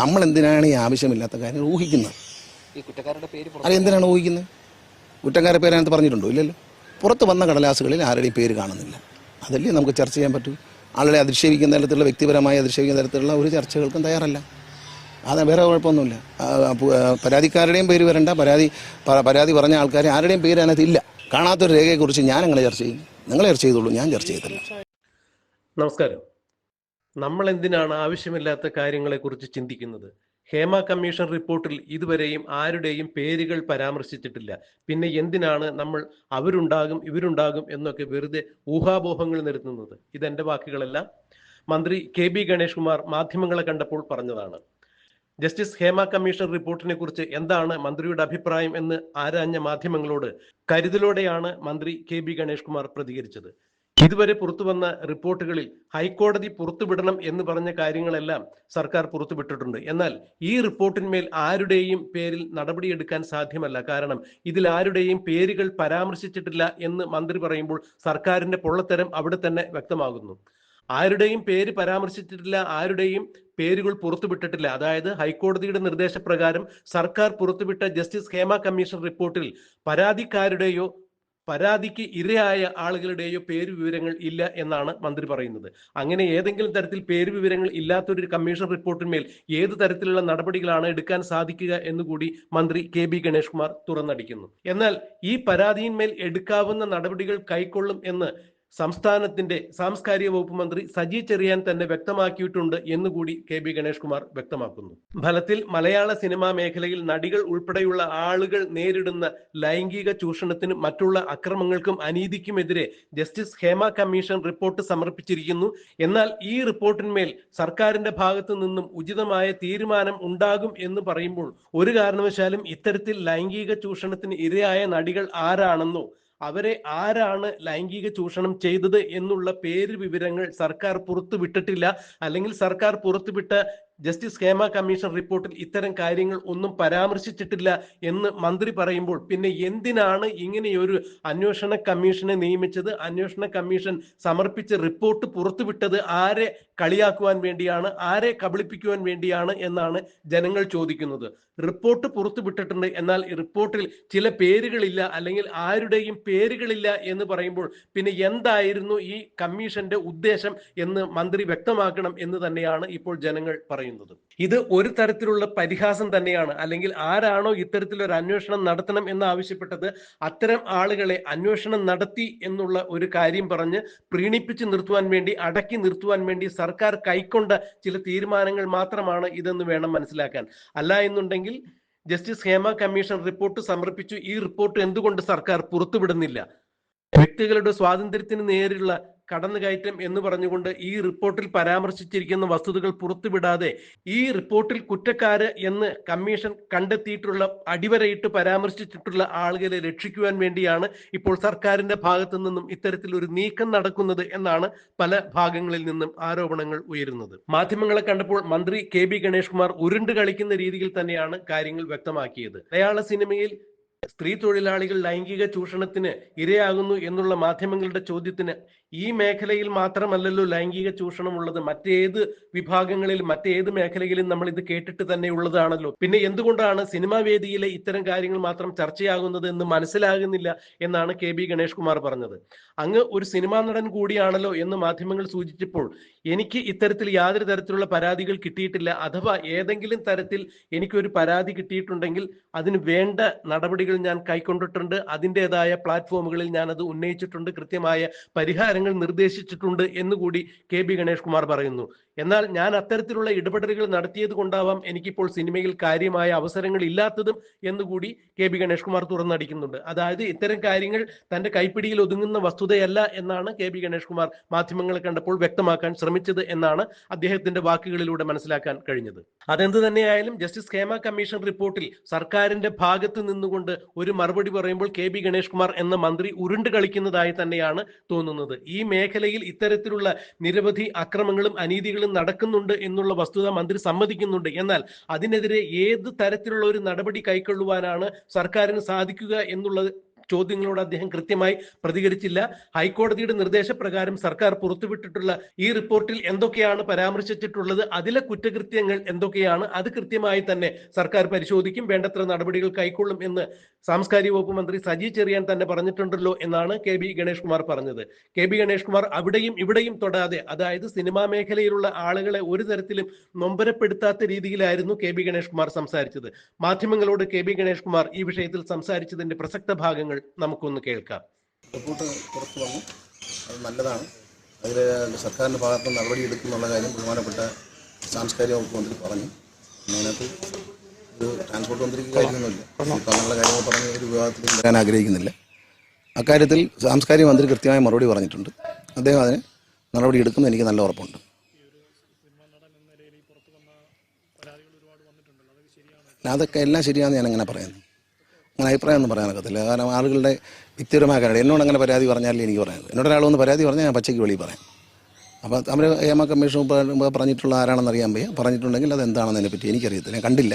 നമ്മൾ എന്തിനാണ് ഈ ആവശ്യമില്ലാത്ത കാര്യങ്ങൾ ഊഹിക്കുന്നത്? ഈ കുറ്റക്കാരുടെ പേര് പുറത്ത് അത് എന്തിനാണ് ഊഹിക്കുന്നത്? കുറ്റക്കാരുടെ പേരാണെന്ന് അതിനകത്ത് പറഞ്ഞിട്ടുണ്ടോ? ഇല്ലല്ലോ. പുറത്ത് വന്ന കടലാസുകളിൽ ആരുടെയും പേര് കാണുന്നില്ല. അതല്ലേ നമുക്ക് ചർച്ച ചെയ്യാൻ പറ്റൂ? ആളുകളെ അധിക്ഷേപിക്കുന്ന തരത്തിലുള്ള വ്യക്തിപരമായി അധിക്ഷേപിക്കുന്ന തരത്തിലുള്ള ഒരു ചർച്ചകൾക്കും തയ്യാറല്ല. അത് വേറെ കുഴപ്പമൊന്നുമില്ല. പരാതിക്കാരുടെയും പേര് വരണ്ട. പരാതി പരാതി പറഞ്ഞ ആൾക്കാരെ ആരുടെയും പേര് അതിനകത്ത് ഇല്ല. കാണാത്തൊരു രേഖയെക്കുറിച്ച് ഞാൻ നിങ്ങളെ ചർച്ച ചെയ്യും നിങ്ങൾ ചർച്ച ചെയ്തോളൂ ഞാൻ ചർച്ച ചെയ്തില്ല നമസ്കാരം. നമ്മൾ എന്തിനാണ് ആവശ്യമില്ലാത്ത കാര്യങ്ങളെക്കുറിച്ച് ചിന്തിക്കുന്നത്? ഹേമ കമ്മീഷൻ റിപ്പോർട്ടിൽ ഇതുവരെയും ആരുടെയും പേരുകൾ പരാമർശിച്ചിട്ടില്ല. പിന്നെ എന്തിനാണ് നമ്മൾ അവരുണ്ടാകും ഇവരുണ്ടാകും എന്നൊക്കെ വെറുതെ ഊഹാപോഹങ്ങൾ നിരത്തുന്നത്? ഇതെന്റെ വാക്കുകളല്ല. മന്ത്രി കെ ബി ഗണേഷ് കുമാർ മാധ്യമങ്ങളെ കണ്ടപ്പോൾ പറഞ്ഞതാണ്. ജസ്റ്റിസ് ഹേമ കമ്മീഷൻ റിപ്പോർട്ടിനെ കുറിച്ച് എന്താണ് മന്ത്രിയുടെ അഭിപ്രായം എന്ന് ആരാഞ്ഞ മാധ്യമങ്ങളോട് കരുതലോടെയാണ് മന്ത്രി കെ ബി ഗണേഷ് കുമാർ പ്രതികരിച്ചത്. ഇതുവരെ പുറത്തു വന്ന റിപ്പോർട്ടുകളിൽ ഹൈക്കോടതി പുറത്തുവിടണം എന്ന് പറഞ്ഞ കാര്യങ്ങളെല്ലാം സർക്കാർ പുറത്തുവിട്ടിട്ടുണ്ട്. എന്നാൽ ഈ റിപ്പോർട്ടിന്മേൽ ആരുടെയും പേരിൽ നടപടിയെടുക്കാൻ സാധ്യമല്ല. കാരണം ഇതിൽ ആരുടെയും പേരുകൾ പരാമർശിച്ചിട്ടില്ല എന്ന് മന്ത്രി പറയുമ്പോൾ സർക്കാരിന്റെ പൊള്ളത്തരം അവിടെ തന്നെ വ്യക്തമാകുന്നു. ആരുടെയും പേര് പരാമർശിച്ചിട്ടില്ല ആരുടെയും പേരുകൾ പുറത്തുവിട്ടിട്ടില്ല. അതായത് ഹൈക്കോടതിയുടെ നിർദ്ദേശപ്രകാരം സർക്കാർ പുറത്തുവിട്ട ജസ്റ്റിസ് ഹേമ കമ്മീഷൻ റിപ്പോർട്ടിൽ പരാതിക്കാരുടെയോ പരാതിക്ക് ഇരയായ ആളുകളുടെയോ പേര് വിവരങ്ങൾ ഇല്ല എന്നാണ് മന്ത്രി പറയുന്നത്. അങ്ങനെ ഏതെങ്കിലും തരത്തിൽ പേര് വിവരങ്ങൾ ഇല്ലാത്തൊരു കമ്മീഷൻ റിപ്പോർട്ടിന്മേൽ ഏത് തരത്തിലുള്ള നടപടികളാണ് എടുക്കാൻ സാധിക്കുക എന്നുകൂടി മന്ത്രി കെ ബി ഗണേഷ് കുമാർ തുറന്നടിക്കുന്നു. എന്നാൽ ഈ പരാതിയിന്മേൽ എടുക്കാവുന്ന നടപടികൾ കൈക്കൊള്ളും എന്ന് സംസ്ഥാനത്തിന്റെ സാംസ്കാരിക വകുപ്പ് മന്ത്രി സജി ചെറിയാൻ തന്നെ വ്യക്തമാക്കിയിട്ടുണ്ട് എന്നുകൂടി കെ ബി ഗണേഷ് കുമാർ വ്യക്തമാക്കുന്നു. ഫലത്തിൽ മലയാള സിനിമാ മേഖലയിൽ നടികൾ ഉൾപ്പെടെയുള്ള ആളുകൾ നേരിടുന്ന ലൈംഗിക ചൂഷണത്തിനും മറ്റുള്ള അക്രമങ്ങൾക്കും അനീതിക്കുമെതിരെ ജസ്റ്റിസ് ഹേമ കമ്മീഷൻ റിപ്പോർട്ട് സമർപ്പിച്ചിരിക്കുന്നു. എന്നാൽ ഈ റിപ്പോർട്ടിന്മേൽ സർക്കാരിന്റെ ഭാഗത്തു നിന്നും ഉചിതമായ തീരുമാനം ഉണ്ടാകും എന്ന് പറയുമ്പോൾ ഒരു കാരണവശാലും ഇത്തരത്തിൽ ലൈംഗിക ചൂഷണത്തിന് ഇരയായ നടികൾ ആരാണെന്നോ അവരെ ആരാണ് ലൈംഗിക ചൂഷണം ചെയ്തത് എന്നുള്ള പേര് വിവരങ്ങൾ സർക്കാർ പുറത്തുവിട്ടിട്ടില്ല. അല്ലെങ്കിൽ സർക്കാർ പുറത്തുവിട്ട ജസ്റ്റിസ് ഹേമ കമ്മീഷൻ റിപ്പോർട്ടിൽ ഇത്തരം കാര്യങ്ങൾ ഒന്നും പരാമർശിച്ചിട്ടില്ല എന്ന് മന്ത്രി പറയുമ്പോൾ പിന്നെ എന്തിനാണ് ഇങ്ങനെയൊരു അന്വേഷണ കമ്മീഷനെ നിയമിച്ചത്? അന്വേഷണ കമ്മീഷൻ സമർപ്പിച്ച റിപ്പോർട്ട് പുറത്തുവിട്ടത് ആരെ കളിയാക്കുവാൻ വേണ്ടിയാണ് ആരെ കബളിപ്പിക്കുവാൻ വേണ്ടിയാണ് എന്നാണ് ജനങ്ങൾ ചോദിക്കുന്നത്. റിപ്പോർട്ട് പുറത്തുവിട്ടിട്ടുണ്ട്. എന്നാൽ റിപ്പോർട്ടിൽ ചില പേരുകളില്ല അല്ലെങ്കിൽ ആരുടെയും പേരുകളില്ല എന്ന് പറയുമ്പോൾ പിന്നെ എന്തായിരുന്നു ഈ കമ്മീഷന്റെ ഉദ്ദേശം എന്ന് മന്ത്രി വ്യക്തമാക്കണം എന്ന് തന്നെയാണ് ഇപ്പോൾ ജനങ്ങൾ പറയുന്നത്. ഇത് ഒരു തരത്തിലുള്ള പരിഹാസം തന്നെയാണ്. അല്ലെങ്കിൽ ആരാണോ ഇത്തരത്തിലൊരു അന്വേഷണം നടത്തണം എന്ന് ആവശ്യപ്പെട്ടത് അത്തരം ആളുകളെ അന്വേഷണം നടത്തി എന്നുള്ള ഒരു കാര്യം പറഞ്ഞ് പ്രീണിപ്പിച്ച് നിർത്തുവാൻ വേണ്ടി അടക്കി നിർത്തുവാൻ വേണ്ടി സർക്കാർ കൈക്കൊണ്ട ചില തീരുമാനങ്ങൾ മാത്രമാണ് ഇതെന്ന് വേണം മനസ്സിലാക്കാൻ. അല്ല എന്നുണ്ടെങ്കിൽ ജസ്റ്റിസ് ഹേമ കമ്മീഷൻ റിപ്പോർട്ട് സമർപ്പിച്ചു. ഈ റിപ്പോർട്ട് എന്തുകൊണ്ട് സർക്കാർ പുറത്തുവിടുന്നില്ല? വ്യക്തികളുടെ സ്വാതന്ത്ര്യത്തിന് നേരിലുള്ള കടന്നുകയറ്റം എന്ന് പറഞ്ഞുകൊണ്ട് ഈ റിപ്പോർട്ടിൽ പരാമർശിച്ചിരിക്കുന്ന വസ്തുതകൾ പുറത്തുവിടാതെ ഈ റിപ്പോർട്ടിൽ കുറ്റക്കാര് എന്ന് കമ്മീഷൻ കണ്ടെത്തിയിട്ടുള്ള അടിവരയിട്ട് പരാമർശിച്ചിട്ടുള്ള ആളുകളെ രക്ഷിക്കുവാൻ വേണ്ടിയാണ് ഇപ്പോൾ സർക്കാരിന്റെ ഭാഗത്തു നിന്നും ഇത്തരത്തിൽ ഒരു നീക്കം നടക്കുന്നത് എന്നാണ് പല ഭാഗങ്ങളിൽ നിന്നും ആരോപണങ്ങൾ ഉയരുന്നത്. മാധ്യമങ്ങളെ കണ്ടപ്പോൾ മന്ത്രി കെ ബി ഗണേഷ് കുമാർ ഉരുണ്ട് കളിക്കുന്ന രീതിയിൽ തന്നെയാണ് കാര്യങ്ങൾ വ്യക്തമാക്കിയത്. മലയാള സിനിമയിൽ സ്ത്രീ തൊഴിലാളികൾ ലൈംഗിക ചൂഷണത്തിന് ഇരയാകുന്നു എന്നുള്ള മാധ്യമങ്ങളുടെ ചോദ്യത്തിന് ഈ മേഖലയിൽ മാത്രമല്ലല്ലോ ലൈംഗിക ചൂഷണം ഉള്ളത്. മറ്റേത് വിഭാഗങ്ങളിൽ മറ്റേത് മേഖലയിലും നമ്മൾ ഇത് കേട്ടിട്ട് തന്നെ ഉള്ളതാണല്ലോ. പിന്നെ എന്തുകൊണ്ടാണ് സിനിമാ വേദിയിലെ ഇത്തരം കാര്യങ്ങൾ മാത്രം ചർച്ചയാകുന്നത് എന്ന് മനസ്സിലാകുന്നില്ല എന്നാണ് കെ ബി ഗണേഷ് കുമാർ പറഞ്ഞത്. അങ്ങ് ഒരു സിനിമാ നടൻ കൂടിയാണല്ലോ എന്ന് മാധ്യമങ്ങൾ സൂചിച്ചപ്പോൾ എനിക്ക് ഇത്തരത്തിൽ യാതൊരു തരത്തിലുള്ള പരാതികൾ കിട്ടിയിട്ടില്ല. അഥവാ ഏതെങ്കിലും തരത്തിൽ എനിക്കൊരു പരാതി കിട്ടിയിട്ടുണ്ടെങ്കിൽ അതിന് വേണ്ട നടപടികൾ ഞാൻ കൈക്കൊണ്ടിട്ടുണ്ട്. അതിന്റെതായ പ്ലാറ്റ്ഫോമുകളിൽ ഞാൻ അത് ഉന്നയിച്ചിട്ടുണ്ട്. കൃത്യമായ പരിഹാരങ്ങൾ നിർദ്ദേശിച്ചിട്ടുണ്ട് എന്നുകൂടി കെ ബി ഗണേഷ് കുമാർ പറയുന്നു. എന്നാൽ ഞാൻ അത്തരത്തിലുള്ള ഇടപെടലുകൾ നടത്തിയത് കൊണ്ടാവാം എനിക്കിപ്പോൾ സിനിമയിൽ കാര്യമായ അവസരങ്ങൾ ഇല്ലാത്തതും എന്നുകൂടി കെ ബി ഗണേഷ് കുമാർ തുറന്നടിക്കുന്നുണ്ട്. അതായത് ഇത്തരം കാര്യങ്ങൾ തന്റെ കൈപ്പിടിയിൽ ഒതുങ്ങുന്ന വസ്തുതയല്ല എന്നാണ് കെ ബി ഗണേഷ് കുമാർ മാധ്യമങ്ങളെ കണ്ടപ്പോൾ വ്യക്തമാക്കാൻ ശ്രമിച്ചത് എന്നാണ് അദ്ദേഹത്തിന്റെ വാക്കുകളിലൂടെ മനസ്സിലാക്കാൻ കഴിഞ്ഞത്. അതെന്ത് തന്നെയായാലും ജസ്റ്റിസ് ഹേമ കമ്മീഷൻ റിപ്പോർട്ടിൽ സർക്കാരിന്റെ ഭാഗത്ത് നിന്നുകൊണ്ട് ഒരു മറുപടി പറയുമ്പോൾ കെ ബി ഗണേഷ് കുമാർ എന്ന മന്ത്രി ഉരുണ്ട് കളിക്കുന്നതായി തന്നെയാണ് തോന്നുന്നത്. ഈ മേഖലയിൽ ഇത്തരത്തിലുള്ള നിരവധി അക്രമങ്ങളും അനീതികളും നടക്കുന്നുണ്ട് എന്നുള്ള വസ്തുത മന്ത്രി സമ്മതിക്കുന്നുണ്ട്. എന്നാൽ അതിനെതിരെ ഏത് തരത്തിലുള്ള ഒരു നടപടി കൈക്കൊള്ളുവാനാണ് സർക്കാരിന് സാധിക്കുക എന്നുള്ളത് ചോദ്യങ്ങളോട് അദ്ദേഹം കൃത്യമായി പ്രതികരിച്ചില്ല. ഹൈക്കോടതിയുടെ നിർദ്ദേശപ്രകാരം സർക്കാർ പുറത്തുവിട്ടിട്ടുള്ള ഈ റിപ്പോർട്ടിൽ എന്തൊക്കെയാണ് പരാമർശിച്ചിട്ടുള്ളത് അതിലെ കുറ്റകൃത്യങ്ങൾ എന്തൊക്കെയാണ് അത് കൃത്യമായി തന്നെ സർക്കാർ പരിശോധിക്കും വേണ്ടത്ര നടപടികൾ കൈക്കൊള്ളും എന്ന് സാംസ്കാരിക വകുപ്പ് മന്ത്രി സജി ചെറിയാൻ തന്നെ പറഞ്ഞിട്ടുണ്ടല്ലോ എന്നാണ് കെ ബി ഗണേഷ് കുമാർ പറഞ്ഞത്. കെ ബി ഗണേഷ് കുമാർ അവിടെയും ഇവിടെയും തൊടാതെ അതായത് സിനിമാ മേഖലയിലുള്ള ആളുകളെ ഒരു തരത്തിലും നൊമ്പരപ്പെടുത്താത്ത രീതിയിലായിരുന്നു കെ ബി ഗണേഷ് കുമാർ സംസാരിച്ചത്. മാധ്യമങ്ങളോട് കെ ബി ഗണേഷ് കുമാർ ഈ വിഷയത്തിൽ സംസാരിച്ചതിന്റെ പ്രസക്ത ഭാഗങ്ങൾ നമുക്കൊന്ന് കേൾക്കാം. റിപ്പോർട്ട് പുറത്തു വന്നു. അത് നല്ലതാണ്. അതിൽ സർക്കാരിന്റെ ഭാഗത്ത് നടപടി എടുക്കുന്നുള്ള കാര്യം ബഹുമാനപ്പെട്ട സാംസ്കാരിക വകുപ്പ് മന്ത്രി പറഞ്ഞു. അതിനകത്ത് ഒരു ട്രാൻസ്പോർട്ട് മന്ത്രിക്ക് കാര്യമൊന്നുമില്ല അങ്ങനെയുള്ള കാര്യങ്ങൾ പറഞ്ഞ് ഒരു വിവാദത്തിൽ വരാൻ ആഗ്രഹിക്കുന്നില്ല. അക്കാര്യത്തിൽ സാംസ്കാരിക മന്ത്രി കൃത്യമായ മറുപടി പറഞ്ഞിട്ടുണ്ട്. അദ്ദേഹം അതിന് നടപടി എടുക്കുമെന്ന് എനിക്ക് നല്ല ഉറപ്പുണ്ട്. അതൊക്കെ എല്ലാം ശരിയാണെന്ന് ഞാൻ അങ്ങനെ പറയുന്നു. അങ്ങനെ അഭിപ്രായം ഒന്നും പറയാനൊക്കത്തില്ല കാരണം ആളുകളുടെ വ്യക്തിപരമായ കാര്യം എന്നോട് അങ്ങനെ പരാതി പറഞ്ഞാലേ എനിക്ക് പറയാം എന്നോട് ഒരാൾ ഒന്ന് പരാതി പറഞ്ഞാൽ ഞാൻ പച്ചയ്ക്ക് വെളി പറയാം. അപ്പോൾ അവർ ഏമ കമ്മീഷൻ പറഞ്ഞിട്ടുള്ള ആരാണെന്ന് അറിയാൻ വയ്യ. പറഞ്ഞിട്ടുണ്ടെങ്കിൽ അത് എന്താണെന്ന് അതിനെപ്പറ്റി എനിക്കറിയത്തില്ല. ഞാൻ കണ്ടില്ല.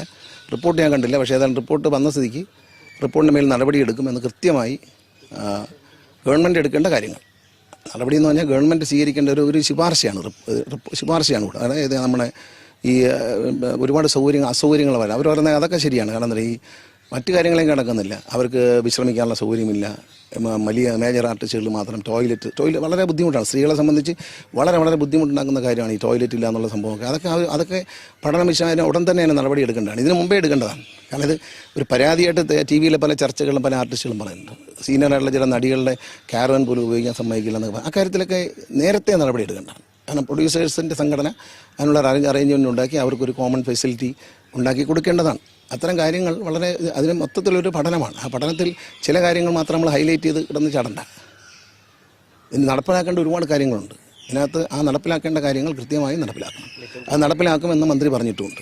റിപ്പോർട്ട് ഞാൻ കണ്ടില്ല. പക്ഷേ ഏതായാലും റിപ്പോർട്ട് വന്ന സ്ഥിതിക്ക് റിപ്പോർട്ടിന്റെ മേൽ നടപടിയെടുക്കുമെന്ന് കൃത്യമായി ആ, ഗവൺമെന്റ് എടുക്കേണ്ട കാര്യങ്ങൾ. നടപടി എന്ന് പറഞ്ഞാൽ ഗവൺമെന്റ് സ്വീകരിക്കേണ്ട ഒരു ഒരു ശുപാർശയാണ്. ശുപാർശയാണ് കൂടെ. അതായത് നമ്മുടെ ഈ ഒരുപാട് സൗകര്യങ്ങൾ അസൗകര്യങ്ങൾ വരാം. അവർ പറയുന്നത് അതൊക്കെ ശരിയാണ്. കാരണം എന്താ ഈ മറ്റു കാര്യങ്ങളെയും കിടക്കുന്നില്ല. അവർക്ക് വിശ്രമിക്കാനുള്ള സൗകര്യമില്ല. വലിയ മേജർ ആർട്ടിസ്റ്റുകൾ മാത്രം ടോയ്ലറ്റ് ടോയ്ലറ്റ് വളരെ ബുദ്ധിമുട്ടാണ്. സ്ത്രീകളെ സംബന്ധിച്ച് വളരെ വളരെ ബുദ്ധിമുട്ടുണ്ടാക്കുന്ന കാര്യമാണ് ഈ ടോയ്ലറ്റ് ഇല്ല എന്നുള്ള സംഭവമൊക്കെ. അതൊക്കെ അതൊക്കെ പഠനം വിശാലം ഉടൻ തന്നെ അതിന് നടപടി എടുക്കേണ്ടതാണ്. ഇതിന് മുമ്പേ എടുക്കേണ്ടതാണ്. കാരണം ഇത് ഒരു പരാതിയായിട്ട് ടി വിയിലെ പല ചർച്ചകളും പല ആർട്ടിസ്റ്റുകളും പറയുന്നുണ്ട്. സീനിയറായിട്ടുള്ള ചില നടികളുടെ കാരവൻ പോലും ഉപയോഗിക്കാൻ സമ്മതിക്കില്ല എന്നൊക്കെ. അക്കാര്യത്തിലൊക്കെ നേരത്തെ നടപടി എടുക്കേണ്ടതാണ്. കാരണം പ്രൊഡ്യൂസേഴ്സിന്റെ സംഘടന അതിനുള്ള അറേഞ്ച് അറേഞ്ച്മെന്റ് ഉണ്ടാക്കി അവർക്കൊരു കോമൺ ഫെസിലിറ്റി ഉണ്ടാക്കി കൊടുക്കേണ്ടതാണ്. അത്തരം കാര്യങ്ങൾ വളരെ അതിന് മൊത്തത്തിലൊരു പഠനമാണ്. ആ പഠനത്തിൽ ചില കാര്യങ്ങൾ മാത്രം നമ്മൾ ഹൈലൈറ്റ് ചെയ്ത് കിടന്ന് ചാടണ്ട. ഇനി നടപ്പിലാക്കേണ്ട ഒരുപാട് കാര്യങ്ങളുണ്ട്. ഇതിനകത്ത് ആ നടപ്പിലാക്കേണ്ട കാര്യങ്ങൾ കൃത്യമായി നടപ്പിലാക്കണം. അത് നടപ്പിലാക്കുമെന്ന് മന്ത്രി പറഞ്ഞിട്ടുമുണ്ട്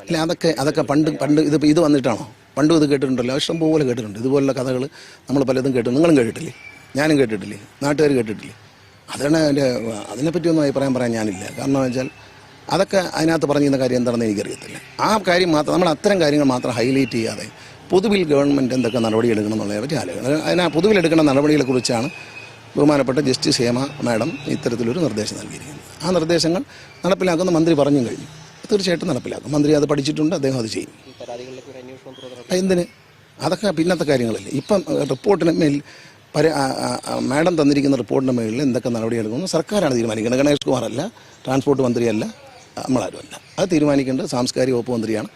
അല്ല അതൊക്കെ അതൊക്കെ പണ്ട് പണ്ട് ഇത് ഇത് വന്നിട്ടാണോ? പണ്ടും ഇത് കേട്ടിട്ടുണ്ടല്ലോ. ഇഷ്ടം പോലെ കേട്ടിട്ടുണ്ട്. ഇതുപോലുള്ള കഥകൾ നമ്മൾ പലതും കേട്ടു നിങ്ങളും കേട്ടിട്ടില്ലേ? ഞാനും കേട്ടിട്ടില്ലേ? നാട്ടുകാർ കേട്ടിട്ടില്ലേ? അതിനെപ്പറ്റി അതിനെപ്പറ്റിയൊന്നും അഭിപ്രായം പറയാൻ ഞാനില്ല. കാരണം വെച്ചാൽ അതൊക്കെ അതിനകത്ത് പറഞ്ഞിരുന്ന കാര്യം എന്താണെന്ന് എനിക്കറിയത്തില്ല. ആ കാര്യം മാത്രം നമ്മൾ അത്തരം കാര്യങ്ങൾ മാത്രം ഹൈലൈറ്റ് ചെയ്യാതെ പൊതുവിൽ ഗവൺമെന്റ് എന്തൊക്കെ നടപടി എടുക്കണം എന്നുള്ളതിനെ പറ്റി ആലോചിക്കണം അതിനാ എടുക്കുന്ന നടപടികളെക്കുറിച്ചാണ് ബഹുമാനപ്പെട്ട ജസ്റ്റിസ് ഹേമ മാഡം ഇത്തരത്തിലൊരു നിർദ്ദേശം നൽകിയിരിക്കുന്നത്. ആ നിർദ്ദേശങ്ങൾ നടപ്പിലാക്കുന്ന മന്ത്രി പറഞ്ഞു കഴിഞ്ഞു. തീർച്ചയായിട്ടും നടപ്പിലാക്കും. മന്ത്രി അത് പഠിച്ചിട്ടുണ്ട് അദ്ദേഹം അത് ചെയ്യും. എന്തിന്? അതൊക്കെ പിന്നത്തെ കാര്യങ്ങളല്ലേ. ഇപ്പം റിപ്പോർട്ടിന് മേൽ പര മാഡം തന്നിരിക്കുന്ന റിപ്പോർട്ടിന് മേളിൽ എന്തൊക്കെ നടപടിയെടുക്കുന്നു സർക്കാരാണ് തീരുമാനിക്കുന്നത്. ഗണേഷ് കുമാറല്ല ട്രാൻസ്പോർട്ട് മന്ത്രിയല്ല നമ്മളാരുമല്ല. അത് തീരുമാനിക്കേണ്ടത് സാംസ്കാരിക വകുപ്പ് മന്ത്രിയാണ്.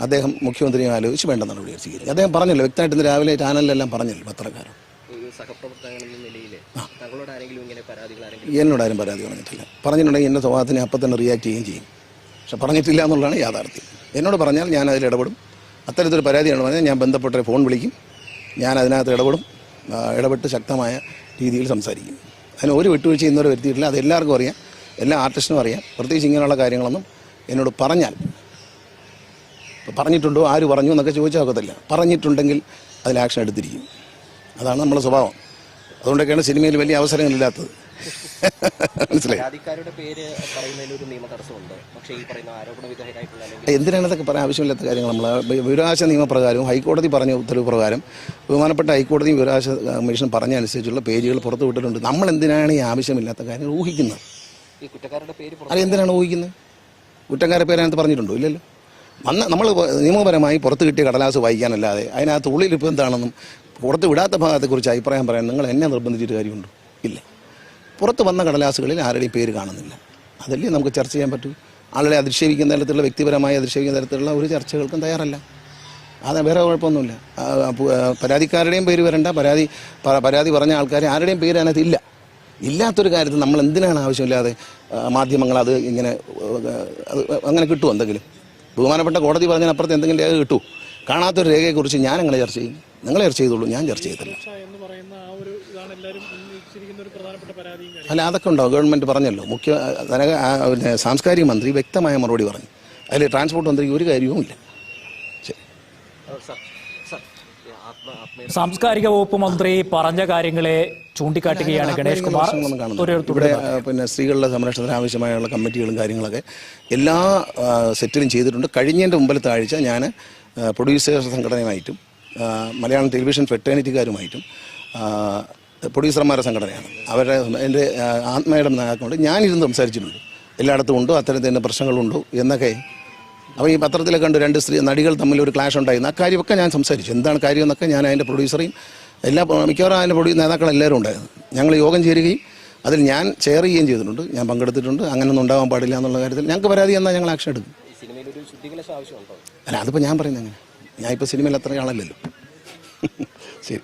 അദ്ദേഹം മുഖ്യമന്ത്രിയെ ആലോചിച്ച് വേണ്ട നടപടികൾ സ്വീകരിക്കും. അദ്ദേഹം പറഞ്ഞല്ലോ വ്യക്തമായിട്ട് ഇന്ന് രാവിലെ ചാനലിലെല്ലാം പറഞ്ഞല്ലോ പത്രക്കാരൻ? ഒരു സഹപ്രവർത്തകൻ എന്ന നിലയിൽ തങ്ങളോട് ആരെങ്കിലും ഇങ്ങനെ പരാതികൾ ആരെങ്കിലും എന്നോട് ആരും പരാതി പറഞ്ഞിട്ടില്ല. പറഞ്ഞിട്ടുണ്ടെങ്കിൽ എന്റെ സ്വഭാവത്തിന് അപ്പം തന്നെ റിയാക്ട് ചെയ്യുകയും ചെയ്യും. പക്ഷെ പറഞ്ഞിട്ടില്ല എന്നുള്ളതാണ് യാഥാർത്ഥ്യം. എന്നോട് പറഞ്ഞാൽ ഞാൻ അതിൽ ഇടപെടും. അത്തരത്തിലൊരു പരാതിയാണ് പറഞ്ഞാൽ ഞാൻ ബന്ധപ്പെട്ട ഫോൺ വിളിക്കും. ഞാൻ അതിനകത്ത് ഇടപെടും. ഇടപെട്ട് ശക്തമായ രീതിയിൽ സംസാരിക്കും. അതിന് ഒരു വിട്ടുവീഴ്ച ഇന്നുവരെ വരുത്തിയിട്ടില്ല. അത് എല്ലാവർക്കും അറിയാം. എല്ലാ ആർട്ടിസ്റ്റിനും അറിയാം. പ്രത്യേകിച്ച് ഇങ്ങനെയുള്ള കാര്യങ്ങളൊന്നും എന്നോട് പറഞ്ഞാൽ പറഞ്ഞിട്ടുണ്ടോ ആര് പറഞ്ഞു എന്നൊക്കെ ചോദിച്ചാൽ ഒക്കത്തില്ല. പറഞ്ഞിട്ടുണ്ടെങ്കിൽ അതിൽ ആക്ഷൻ എടുത്തിരിക്കും. അതാണ് നമ്മുടെ സ്വഭാവം. അതുകൊണ്ടൊക്കെയാണ് സിനിമയിൽ വലിയ അവസരങ്ങളില്ലാത്തത്. എന്തിനാണ് ഇതൊക്കെ പറയാൻ ആവശ്യമില്ലാത്ത കാര്യങ്ങൾ നമ്മൾ വിവരാശ നിയമപ്രകാരവും ഹൈക്കോടതി പറഞ്ഞ ഉത്തരവ് പ്രകാരം ബഹുമാനപ്പെട്ട ഹൈക്കോടതിയും വിവരാശ കമ്മീഷൻ പറഞ്ഞ അനുസരിച്ചുള്ള പേജുകൾ പുറത്തു വിട്ടിട്ടുണ്ട് നമ്മൾ എന്തിനാണ് ഈ ആവശ്യമില്ലാത്ത കാര്യങ്ങൾ ഊഹിക്കുന്നത്? ഈ പേര് അത് എന്തിനാണ് ഊഹിക്കുന്നത്? കുറ്റക്കാരുടെ പേര് അതിനകത്ത് പറഞ്ഞിട്ടുണ്ടോ? ഇല്ലല്ലോ. വന്ന നമ്മൾ നിയമപരമായി പുറത്ത് കിട്ടിയ കടലാസ് വായിക്കാനല്ലാതെ അതിനകത്ത് ഉള്ളിൽ ഇപ്പോൾ എന്താണെന്നും പുറത്ത് വിടാത്ത ഭാഗത്തെക്കുറിച്ച് അഭിപ്രായം പറയാൻ നിങ്ങൾ എന്നെ നിർബന്ധിച്ചിട്ട് കാര്യമുണ്ടോ? ഇല്ല. പുറത്ത് വന്ന കടലാസുകളിൽ ആരുടെയും പേര് കാണുന്നില്ല. അതല്ലേ നമുക്ക് ചർച്ച ചെയ്യാൻ പറ്റൂ? ആളുകളെ അധിക്ഷേപിക്കുന്ന തരത്തിലുള്ള വ്യക്തിപരമായി അധിക്ഷേപിക്കുന്ന തരത്തിലുള്ള ഒരു ചർച്ചകൾക്കും തയ്യാറല്ല. അത് വേറെ കുഴപ്പമൊന്നുമില്ല. പരാതിക്കാരുടെയും പേര് വരണ്ട. പരാതി പരാതി പറഞ്ഞ ആൾക്കാർ ആരുടെയും പേര് അതിനകത്ത് ഇല്ല. ഇല്ലാത്തൊരു കാര്യത്തിൽ നമ്മൾ എന്തിനാണ് ആവശ്യമില്ലാതെ മാധ്യമങ്ങൾ അത് ഇങ്ങനെ അങ്ങനെ കിട്ടുമോ എന്തെങ്കിലും? ബഹുമാനപ്പെട്ട കോടതി പറഞ്ഞതിനപ്പുറത്ത് എന്തെങ്കിലും രേഖ കിട്ടൂ. കാണാത്തൊരു രേഖയെക്കുറിച്ച് ഞാൻ അങ്ങനെ ചർച്ച ചെയ്യും. നിങ്ങൾ ചർച്ച ചെയ്തോളൂ ഞാൻ ചർച്ച ചെയ്തില്ല എന്ന് പറയുന്ന ആ ഒരു ഇതാണ് എല്ലാവരും ഉന്നയിച്ചിരിക്കുന്ന ഒരു പ്രധാനപ്പെട്ട പരാതിയും അല്ല അതൊക്കെ ഉണ്ടോ? ഗവൺമെന്റ് പറഞ്ഞല്ലോ. മുഖ്യ ധന ആ, പിന്നെ സാംസ്കാരിക മന്ത്രി വ്യക്തമായ മറുപടി പറഞ്ഞു. അതിൽ ട്രാൻസ്പോർട്ട് മന്ത്രിക്ക് ഒരു കാര്യവും ഇല്ല. സർ സർ ഈ ആത്മ സാംസ്കാരിക വകുപ്പ് മന്ത്രി പറഞ്ഞ കാര്യങ്ങളെ ചൂണ്ടിക്കാട്ടുകയാണ് ഗണേഷ് കുമാർ. ഇവിടെ പിന്നെ സ്ത്രീകളുടെ സംരക്ഷണത്തിന് ആവശ്യമായുള്ള കമ്മിറ്റികളും കാര്യങ്ങളൊക്കെ എല്ലാ സെറ്റിലും ചെയ്തിട്ടുണ്ട്. കഴിഞ്ഞതിന്റെ മുമ്പിലത്തെ ആഴ്ച ഞാൻ പ്രൊഡ്യൂസേഴ്സ് സംഘടനയുമായിട്ടും മലയാളം ടെലിവിഷൻ ഫെറ്റേണിറ്റിക്കാരുമായിട്ടും പ്രൊഡ്യൂസർമാരുടെ സംഘടനയാണ്. അവരുടെ എന്റെ ആത്മയുടെ നേതാക്കൊണ്ട് ഞാനിരുന്ന് സംസാരിച്ചിട്ടുണ്ട്. എല്ലായിടത്തും ഉണ്ടോ? അത്തരത്തിൽ പ്രശ്നങ്ങളുണ്ടോ? എന്നൊക്കെ. അപ്പോൾ ഈ പത്രത്തിലൊക്കെ കണ്ടു രണ്ട് സ്ത്രീ നടികൾ തമ്മിൽ ഒരു ക്ലാഷ് ഉണ്ടായിരുന്നു ആ കാര്യമൊക്കെ ഞാൻ സംസാരിച്ചു. എന്താണ് കാര്യമെന്നൊക്കെ ഞാൻ അതിന്റെ പ്രൊഡ്യൂസറെയും എല്ലാ മിക്കവാറും അതിന്റെ പ്രൊഡ്യൂ നേതാക്കളെല്ലാവരും ഉണ്ടായിരുന്നു ഞങ്ങൾ യോഗം ചേരുകയും അതിൽ ഞാൻ ചെയർ ചെയ്യുകയും ചെയ്തിട്ടുണ്ട്. ഞാൻ പങ്കെടുത്തിട്ടുണ്ട്. അങ്ങനെയൊന്നും ഉണ്ടാവാൻ പാടില്ല എന്നുള്ള കാര്യത്തിൽ ഞങ്ങൾക്ക് പരാതി എന്നാൽ ഞങ്ങൾ ആക്ഷൻ എടുക്കും. അല്ല അതിപ്പോൾ ഞാൻ പറയുന്നത് അങ്ങനെ ഞാൻ ഇപ്പോൾ സിനിമയിൽ അത്ര ആളല്ലല്ലോ. ശരി.